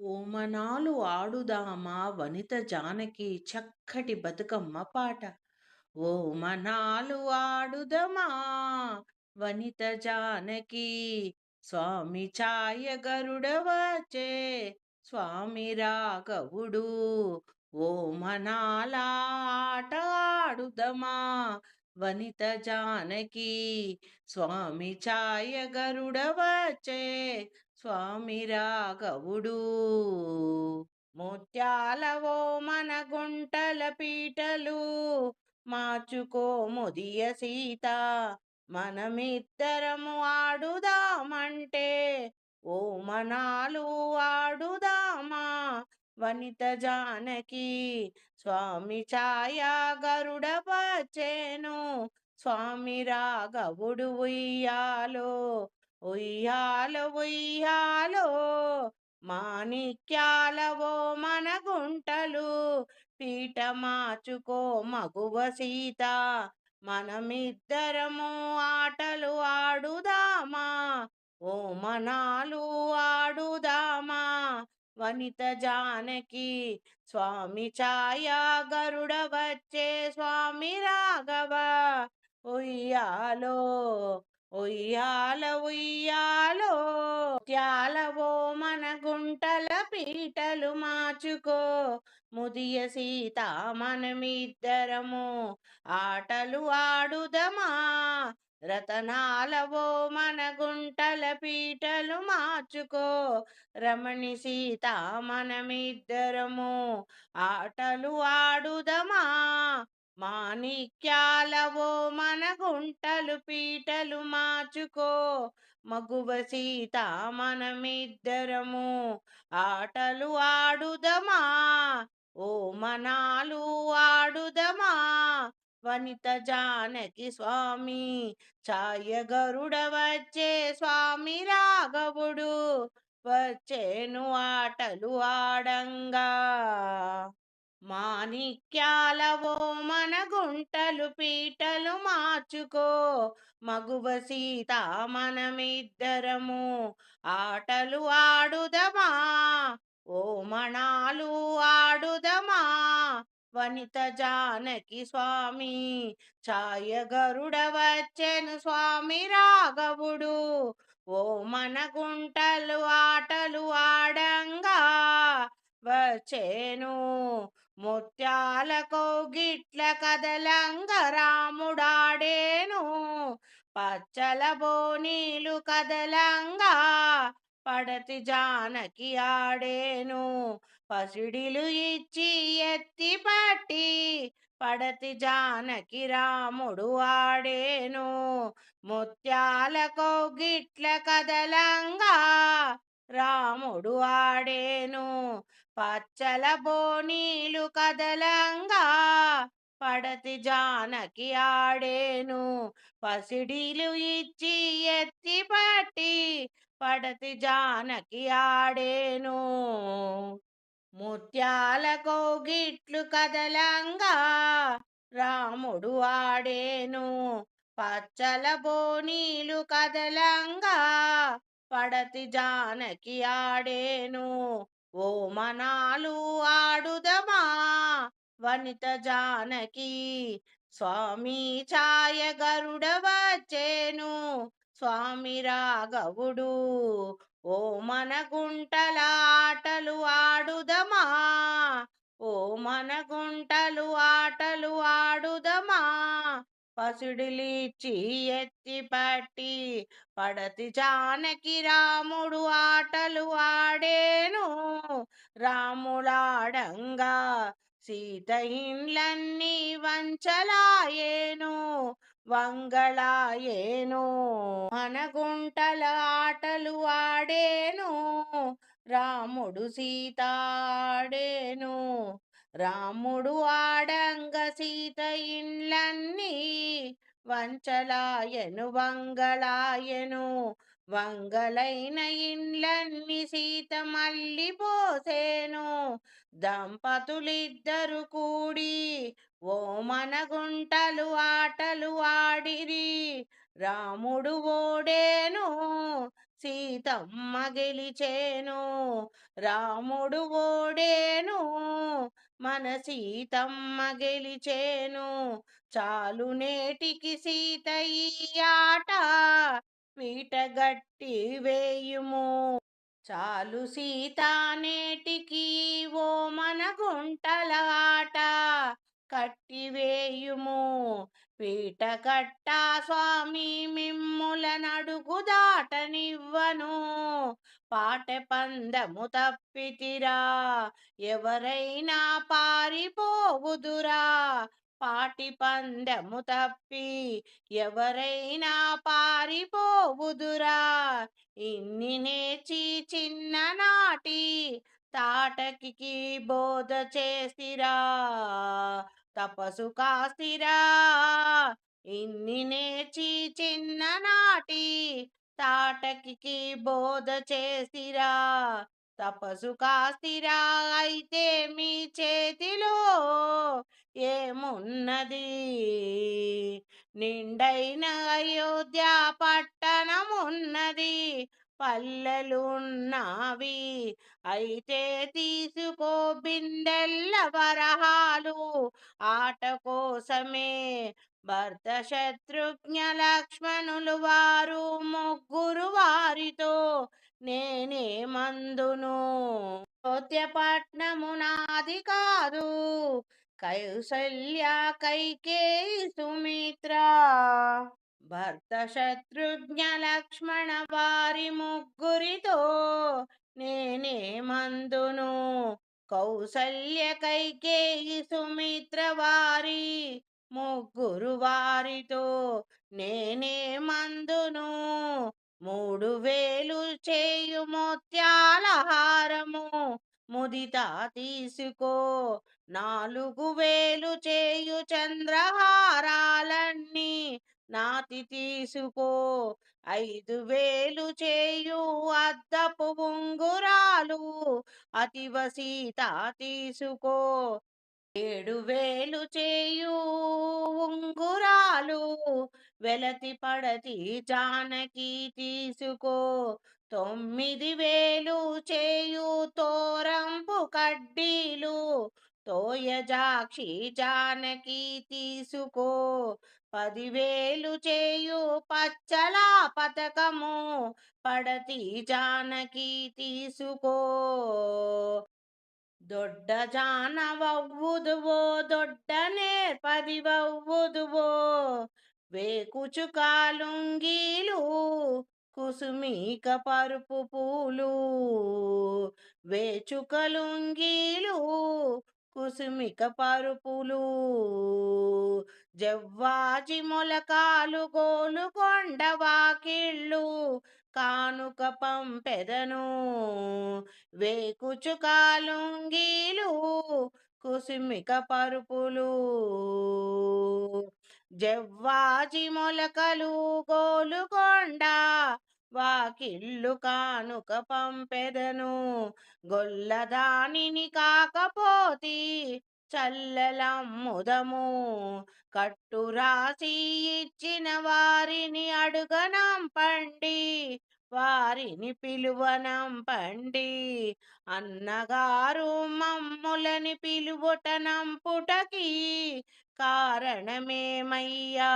ఓమనాలు ఆడుదామా వనిత జానకి చక్కటి బతుకమ్మ పాట. ఓమనాలు ఆడుదమా వనిత జానకి? స్వామి ఛాయ గరుడవచే స్వామి రాఘవుడు. ఓమనాల ఆట ఆడుదమా వనిత జానకి? స్వామి ఛాయ గరుడవచే స్వామి రాఘవుడు ముత్యాలవో మన గుంటల పీటలు! మార్చుకో ముదియ సీత! మనమిద్దరము ఆడుదామంటే! ఓ మనాలు ఆడుదామా! వనిత జానకి! స్వామి ఛాయ గరుడ పచ్చేను స్వామి రాఘవుడు ఉయ్యాలో! ఉయ్యాలో ఉయ్యాలో మాణిక్యాలవో మన గుంటలు పీట మార్చుకో మగువ సీత మనమిద్దరము ఆటలు ఆడుదామా? ఓ మనాలు ఆడుదామా? వనిత జానకి స్వామి ఛాయ గరుడ వచ్చే స్వామి రాఘవ ఉయ్యాలో ఉయ్యాల ఉయ్యాలో త్యాలవో మన గుంటల పీటలు మార్చుకో. ముదియ సీత మనమిద్దరము ఆటలు ఆడుదమా? రతనాలవో మన గుంటల పీటలు మార్చుకో. రమణి సీత మనమిద్దరము ఆటలు ఆడుదమా? మాణిక్యాలవో మన గుంటలు పీటలు మార్చుకో. మగువ సీత మనమిద్దరము ఆటలు ఆడుదమా? ఓ మనాలు ఆడుదమా? వనిత జానకి స్వామి ఛాయ గరుడ వచ్చే స్వామి రాఘవుడు వచ్చేను ఆటలు ఆడంగా. మాణిక్యాలవో మన గుంటలు పీటలు మార్చుకో. మగువ సీత మనమిద్దరము ఆటలు ఆడుదమా? ఓ మణాలు ఆడుదమా? వనిత జానకి స్వామి ఛాయ గరుడ వచ్చెను స్వామి రాఘవుడు. ఓ మన గుంటలు ఆటలు ఆడంగా వచ్చేను. ముత్యాల కోగిట్ల కదలంగ రాముడాడేను. పచ్చల బోనీలు కదలంగా పడతి జానకి ఆడేను. పసిడిలు ఇచ్చి ఎత్తి పట్టి పడతి జానకి రాముడు ఆడేను. ముత్యాల కోగిట్ల కదలంగా రాముడు ఆడేను. పచ్చల బోనీలు కదలంగా పడతి జానకి ఆడేను. పసిడిలు ఇచ్చి ఎత్తి పట్టి పడతి జానకి ఆడేను. ముత్యాల కోగిట్లు కదలంగా రాముడు ఆడేను. పచ్చల బోనీలు కదలంగా పడతి జానకి ఆడేను. ఓ మనాలు ఆడుదమా? వనిత జానకి స్వామి ఛాయ గరుడ వచ్చేను స్వామి రాఘవుడు ఓ మన గుంటల ఆటలు ఆడుదమా? ఓ మన గుంటలు ఆటలు ఆడుదమా? పసిడిలిచ్చి ఎత్తి పట్టి పడతి జానకి రాముడు ఆటలు ఆడేను. రాములాడంగా సీత ఇండ్లన్నీ వంచలాయేను వంగళాయేను. అనగుంటల ఆటలు ఆడేను రాముడు సీతాడేను రాముడు ఆడంగ సీత ఇండ్లన్నీ వంచలాయను వంగళాయను. వంగలైన ఇండ్లన్నీ సీత మళ్ళీ పోసేను. దంపతులిద్దరు కూడి ఓ మన గుంటలు ఆటలు ఆడిరి. రాముడు ఓడేను సీతమ్మ గెలిచేను. రాముడు ఓడేను మన సీతమ్మ గెలిచేను. చాలు నేటికి సీతయ్యాట ఈ ఆట పీటగట్టి వేయుము. చాలు సీత నేటికి ఓ మన గుంటలాట కట్టివేయుము పీట కట్టా స్వామి మిమ్ముల నడుగు దాటనివ్వను. పాట పందము తప్పితిరా. ఎవరైనా పారిపోవుదురా. పాటి పందము తప్పి. ఎవరైనా పారిపోవుదురా. ఇన్ని నేర్చి చిన్ననాటి తాటకి బోధ చేసిరా. తపసు కాసిరా ఇన్ని నేర్చి చిన్ననాటి తాటకి బోధ చేసిరా. తపసు కాస్తిరా అయితే మీ చేతిలో ఏమున్నది? నిండైన అయోధ్య పట్టణమున్నది. పల్లెలున్నావి. అయితే తీసుకో బిందెల్ల వరహాలు. ఆట కోసమే భర్త శత్రుఘ్న లక్ష్మణులు వారు ముగ్గురు వారితో నేనే మందును. అయోధ్యపట్నము నాది కాదు కౌసల్య కైకే సుమిత్ర భర్త శత్రుఘ్న లక్ష్మణ వారి ముగ్గురితో నేనే మందును. కౌసల్య కైకేయి సుమిత్ర వారి ముగ్గురు వారితో నేనే మందును. మూడు వేలు చేయు ముత్యాల హారము. ముదిత తీసుకో. నాలుగు వేలు చేయు చంద్రహారాలన్నీ నాతి తీసుకో. ఐదు వేలు చేయు అద్దపు ఉంగురాలు అతివ సీత తీసుకో. ఏడు వేలు చేయు ఉంగురాలు వెలతి పడతి జానకి తీసుకో. తొమ్మిది వేలు చేయు తోరంపు కడ్డీలు తోయజాక్షి జానకి తీసుకో. పదివేలు చేయు పచ్చల పథకము పడతి జానకి తీసుకో. దొడ్డ జానవవ్వుదువో దొడ్డ నేర్పదివవ్వుదువో వేకుచుకాలుంగీలు కుసుమిక పరుపు పూలు. వేచుకలుంగీలు కుసుమిక పరుపులు జవ్వాజి మొలకాలు గోలు కొండ వాకిళ్ళు. కానుక పంపెదను వేకుచుకాలుంగీలు కుసుమిక పరుపులు జవ్వాజి మొలకలు గోలుకొండ. వాకిళ్ళు కానుక పంపెదను. గొల్లదానిని కాకపోతి చల్లలమ్ముదము. కట్టు రాసి ఇచ్చిన వారిని అడుగనంపండి వారిని పిలువనంపండి అన్నగారు మమ్ములని పిలువటనంపుటకి కారణమేమయ్యా?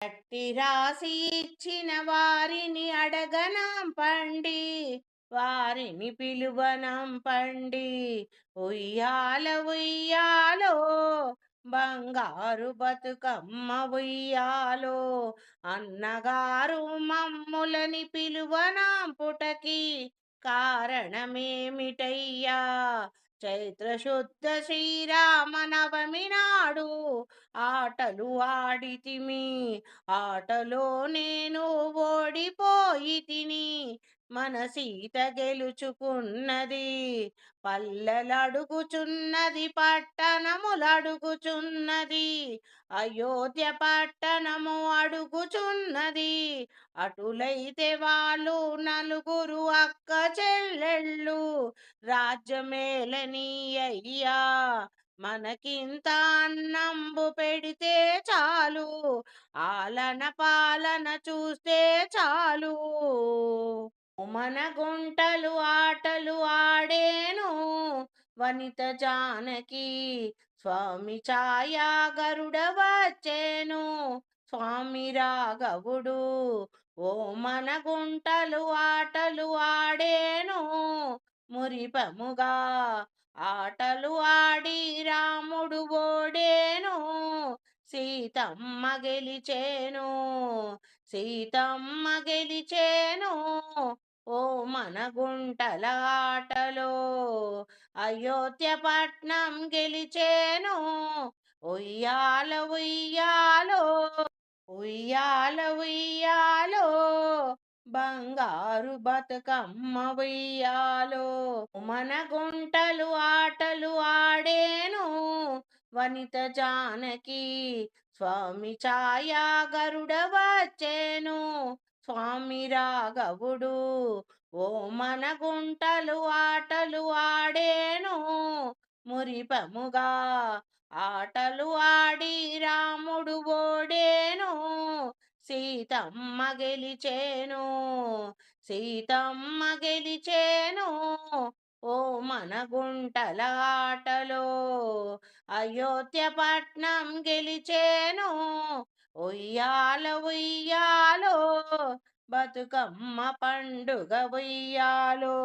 కట్టి రాసి ఇచ్చిన వారిని అడగనంపండి వారిని పిలువనంపండి ఉయ్యాల ఉయ్యాలో బంగారు బతుకమ్మ ఉయ్యాలో అన్నగారు మమ్ములని పిలువనాంపుటకి కారణమేమిటయ్యా? చైత్ర శుద్ధ శ్రీరామ నవమి నాడు ఆటలు ఆడితిమి ఆటలో నేను ఓడిపోయి తిని మన సీత గెలుచుకున్నది పల్లెలడుగుచున్నది పట్టణములడుగుచున్నది అయోధ్య పట్టణము అడుగుచున్నది అటులైతే వాళ్ళు నలుగురు అక్క చెల్లెళ్ళు రాజ్యమేలని అయ్యా మనకింత అన్నంబు పెడితే చాలు. ఆలన పాలన చూస్తే చాలు. మన గుంటలు ఆటలు ఆడేను వనిత జానకి. స్వామి ఛాయా గరుడ వచ్చేను స్వామి రాఘవుడు ఓ మన గుంటలు ఆటలు ఆడేను. మురిపముగా ఆటలు ఆడి రాముడు ఓడేను సీతమ్మ గెలిచేను సీతమ్మ గెలిచేను ఓ మన గుంటల ఆటలో అయోధ్య పట్నం గెలిచేను ఉయ్యాల ఉయ్యాలో ఉయ్యాల ఉయ్యాలో బంగారు బతుకమ్మ వెయ్యాలో మన గుంటలు ఆటలు ఆడేను. వనిత జానకి స్వామి ఛాయా గరుడ వచ్చేను స్వామి రాఘవుడు ఓ మన గుంటలు ఆటలు ఆడేను. మురిపముగా ఆటలు ఆడి రాముడు ఓడేను. సీతమ్మ గెలిచేను సీతమ్మ గెలిచేను ఓ మన గుంటల ఆటలో. అయోధ్య పట్నం గెలిచేను ఉయ్యాల ఉయ్యాలో. బతుకమ్మ పండుగ ఉయ్యాలో.